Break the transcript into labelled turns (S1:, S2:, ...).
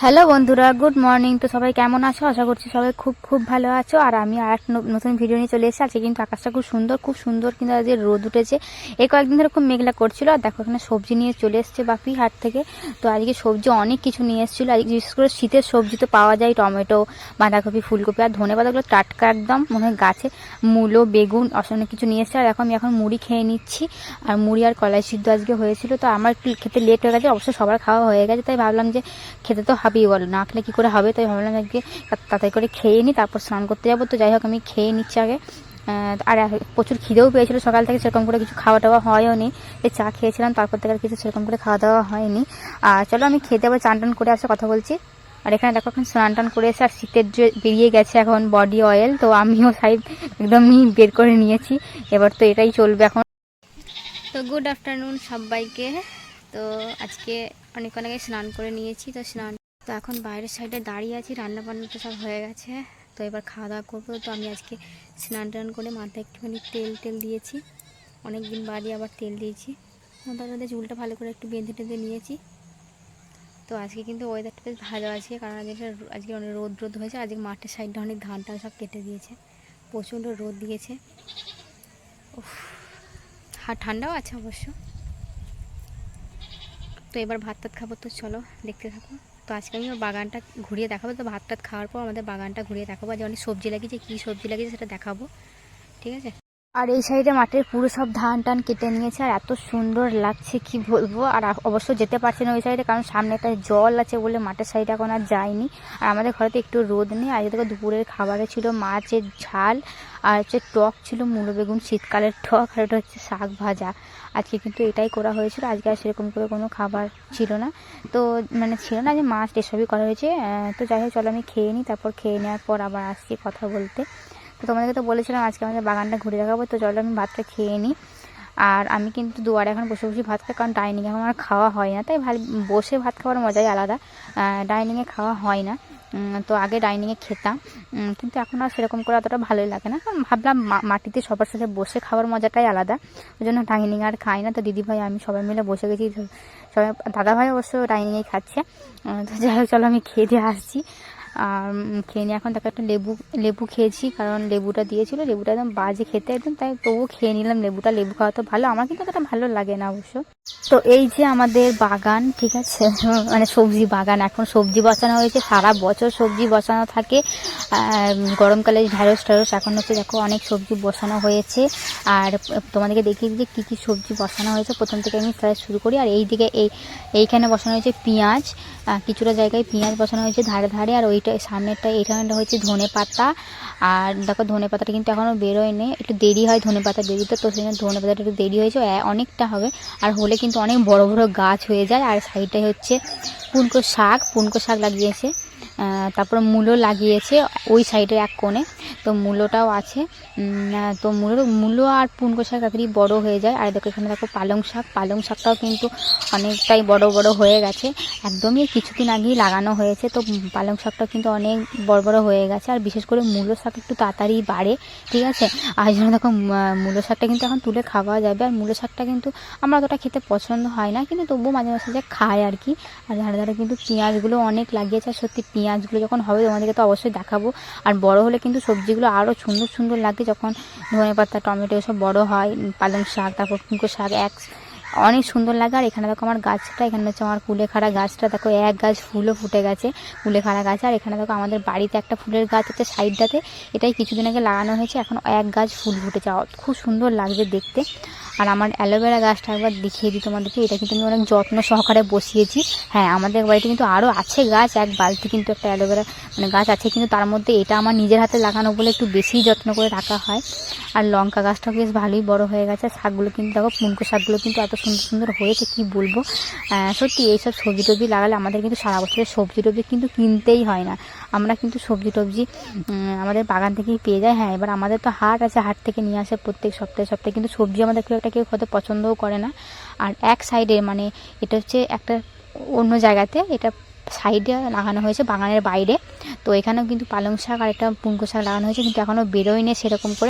S1: Hello বন্ধুরা, good morning. তো সবাই কেমন আছো? আশা করছি সবাই খুব খুব ভালো আছো। আর আমি আর নতুন ভিডিও নিয়ে চলে এসেছি। আজকে কিন্তু আকাশটা খুব সুন্দর খুব সুন্দর কিন্তু আজকে রোদ উঠেছে। এই কয়েকদিন ধরে খুব মেঘলা করছিল। আর দেখো, এখানে সবজি নিয়ে চলে এসছে বাপি হাট থেকে। তো আজকে সবজি অনেক কিছু নিয়ে এসেছিল। আজকে বিশেষ করে শীতের সবজি তো পাওয়া যায়। টমেটো, বাঁধাকপি, ফুলকপি আর ধনে পাতাগুলো টাটকা একদম, মনে হয় গাছে। মূলো, বেগুন অনেক কিছু নিয়ে এসছে। আর এখন আমি এখন মুড়ি খেয়ে নিচ্ছি। আর মুড়ি আর কলাই সিদ্ধ আজকে হয়েছিল। তো আমার একটু খেতে লেট হয়ে গেছে। অবশ্য সবার খাওয়া হয়ে গেছে। তাই ভাবলাম যে খেতে তো হবেই বলো। না খেলে কী করে হবে? তাই ভাবলাম আজকে তাড়াতাড়ি করে খেয়ে নিই তারপর স্নান করতে যাব। তো যাই হোক, আমি খেয়ে নিচ্ছি আগে। আর প্রচুর খিদেও পেয়েছিল সকাল থেকে, সেরকম করে কিছু খাওয়া দাওয়া হয়ও নি। এই চা খেয়েছিলাম, তারপর থেকে আর কিছু সেরকম করে খাওয়া দাওয়া হয়নি। আর চলো, আমি খেতে আবার চান টান করে আসে, কথা বলছি। আর এখানে দেখো, এখন স্নান টান করে এসে আর শীতের যে বেরিয়ে গেছে এখন বডি অয়েল তো আমিও সাইড একদমই বের করে নিয়েছি। এবার তো এটাই চলবে এখন। তো গুড আফটারনুন সবাইকে। তো আজকে অনেক অনেকে স্নান করে নিয়েছি, তো স্নান তো এখন বাইরের সাইডে দাঁড়িয়ে আছি রান্না বান্না তো সব হয়ে গেছে। তো এবার খাওয়া দাওয়া করব। তো আমি আজকে স্নান টান করে মাথায় একটুখানি তেল টেল দিয়েছি। অনেক দিন বাদে আবার তেল দিয়েছি। মাথার মধ্যে চুলটা ভালো করে একটু বেঁধে টেঁধে নিয়েছি। তো আজকে কিন্তু ওয়েদারটা বেশ ভালো আছে, কারণ আজকে আজকে অনেক রোদ রোদ হয়েছে। আজকে মাঠের সাইডটা অনেক ধান টান সব কেটে দিয়েছে। প্রচণ্ড রোদ দিয়েছে। হ্যাঁ ঠান্ডাও আছে অবশ্য। তো এবার ভাত টাত খাব। তো চলো, দেখতে থাকো। তো আজকে আমি বাগানটা ঘুরিয়ে দেখাবো। তো ভাত টাত খাওয়ার পর আমাদের বাগানটা ঘুরিয়ে দেখাবো। যে অনেক সবজি লাগিয়েছে, কী সবজি লাগিয়েছে সেটা দেখাবো। ঠিক আছে? আর এই সাইডে মাঠের পুরো সব ধান টান কেটে নিয়েছে, আর এত সুন্দর লাগছে, কি বলব? আর অবশ্য যেতে পারছে না ওই সাইডে, কারণ সামনে একটা জল আছে বলে মাঠের সাইডে এখন আর যায়নি। আর আমাদের ঘরেতে একটু রোদ নেই আজকে থেকে দুপুরের খাবারে ছিল মাছের ঝাল, আর হচ্ছে টক ছিল মূলো বেগুন, শীতকালের টক, আর ওটা হচ্ছে শাক ভাজা। আজকে কিন্তু এটাই করা হয়েছিল, আজকে আর সেরকম করে কোনো খাবার ছিল না। তো মানে ছিল না যে মাছ, এসবই করা হয়েছে। তো যাই হোক, চলো আমি খেয়ে নিই, তারপর খেয়ে নেওয়ার পর আবার আসছি কথা বলতে। তো তোমাদেরকে তো বলেছিলাম আজকে আমাদের বাগানটা ঘুরে দেখাবো, তো চলো আমি ভাতটা খেয়ে নিই। আর আমি কিন্তু দুয়ারে এখন বসে বসে ভাত খাই, কারণ ডাইনিংয়ে এখন আর খাওয়া হয় না। তাই ভালো বসে ভাত খাওয়ার মজাই আলাদা। ডাইনিংয়ে খাওয়া হয় না। তো আগে ডাইনিংয়ে খেতাম। কিন্তু এখন আর সেরকম করে অতটা ভালোই লাগে না। কারণ ভাবলাম মাটিতে সবার সাথে বসে খাওয়ার মজাটাই আলাদা। ওই জন্য ডাইনিং আর খাই না। তো দিদিভাই, আমি সবাই মিলে বসে গেছি। সবাই দাদাভাই অবশ্য ডাইনিংয়েই খাচ্ছে। তো যাই হোক, চলো আমি খেয়ে দিয়ে আসছি। খেয়ে নিই এখন তাকে একটা লেবু লেবু খেয়েছি, কারণ লেবুটা দিয়েছিল, লেবুটা একদম বাজে খেতে একদম, তাই তবুও খেয়ে নিলাম লেবুটা, লেবু খাওয়া তো ভালো, আমার কিন্তু অতটা ভালো লাগে না অবশ্য। তো এই যে আমাদের বাগান, ঠিক আছে? মানে সবজি বাগান, এখন সবজি বসানো হয়েছে, সারা বছর সবজি বসানো থাকে। গরমকালে ঢ্যাঁড়স ঢ্যাঁড়স এখন হচ্ছে দেখো অনেক সবজি বসানো হয়েছে। আর তোমাদেরকে দেখিয়ে যে কী কী সবজি বসানো হয়েছে। প্রথম থেকে আমি তাহলে শুরু করি। আর এই দিকে এই, এইখানে বসানো হয়েছে পেঁয়াজ। কিছুটা জায়গায় পেঁয়াজ বসানো হয়েছে ধারে ধারে। আর ওইটা সামনেরটা এইখানটা হচ্ছে ধনে পাতা। আর দেখো ধনে পাতাটা কিন্তু এখনও বেরোয়নি। একটু দেরি হয় ধনে পাতা বেরোতে, তো সেই জন্য ধনে পাতাটা একটু দেরি হয়েছে। অনেকটা হবে। আর হলে কিন্তু অনেক বড় বড় গাছ হয়ে যায়। আর সাইডটায় হচ্ছে পুনকো শাক। পুনকো শাক লাগিয়েছে। তারপর মূলো লাগিয়েছে ওই সাইডে এক কোণে। তো মূলোটাও আছে। তো মূলো মূলো আর পুনকো শাক তাড়াতাড়ি বড়ো হয়ে যায়। আর দেখো এখানে দেখো পালং শাক। পালং শাকটাও কিন্তু অনেকটাই বড় বড় হয়ে গেছে। একদমই কিছুদিন আগেই লাগানো হয়েছে। তো পালং শাকটা কিন্তু অনেক বড় বড় হয়ে গেছে। আর বিশেষ করে মূলো শাক একটু তাড়াতাড়ি বাড়ে, ঠিক আছে? আর জন্য দেখো মূলো শাকটা কিন্তু এখন তুলে খাওয়া যাবে। আর মূলো শাকটা কিন্তু আমার অতটা খেতে পছন্দ হয় না। কিন্তু তবুও মাঝে মাঝে খায় আর কি। আর ধারে ধারে কিন্তু পেঁয়াজগুলো অনেক লাগিয়েছে। আর সত্যি পেঁয়াজগুলো যখন হবে তোমাদেরকে তো অবশ্যই দেখাবো। আর বড় হলে কিন্তু সবজিগুলো আরও সুন্দর সুন্দর লাগে যখন ধনে পাতা, টমেটো এসব বড় হয়, পালং শাক, তারপর কুমড়ো শাক, এক অনেক সুন্দর লাগে। আর এখানে দেখো আমার গাছটা, এখানে হচ্ছে আমার কুলেখাড়া গাছটা। দেখো এক গাছ ফুলও ফুটে গেছে, কুলেখাড়া গাছ। আর এখানে দেখো আমাদের বাড়িতে একটা ফুলের গাছ আছে সাইডটাতে। এটাই কিছুদিন আগে লাগানো হয়েছে, এখন এক গাছ ফুল ফুটেছে। খুব সুন্দর লাগবে দেখতে। আর আমার অ্যালোভেরা গাছটা একবার দেখিয়ে দিই তোমাদেরকে। এটা কিন্তু আমি অনেক যত্ন সহকারে বসিয়েছি। হ্যাঁ আমাদের বাড়িতে কিন্তু আরও আছে গাছ, এক বালতি কিন্তু একটা অ্যালোভেরা মানে গাছ আছে, কিন্তু তার মধ্যে এটা আমার নিজের হাতে লাগানো বলে একটু বেশি যত্ন করে রাখা হয়। আর লঙ্কা গাছটাও বেশ ভালোই বড় হয়ে গেছে। শাকগুলো কিন্তু দেখো, পুনকো শাকগুলো কিন্তু এত সুন্দর সুন্দর হয়েছে, কি বলব? সত্যি এইসব সবজি টবজি লাগালে আমাদের কিন্তু সারা বছরের সবজি টবজি কিন্তু কিনতেই হয় না। আমরা কিন্তু সবজি টবজি আমাদের বাগান থেকেই পেয়ে যাই। হ্যাঁ এবার আমাদের তো হাট আছে, হাট থেকে নিয়ে আসে প্রত্যেক সপ্তাহে সপ্তাহে। কিন্তু সবজি আমাদের খুব একটা কেউ হয়তো পছন্দও করে না। আর এক সাইডে মানে এটা হচ্ছে একটা অন্য জায়গাতে এটা সাইডে লাগানো হয়েছে বাগানের বাইরে। তো এখানেও কিন্তু পালং শাক আর একটা পুনকো শাক লাগানো হয়েছে কিন্তু এখনও বেরোয়নি সেরকম করে।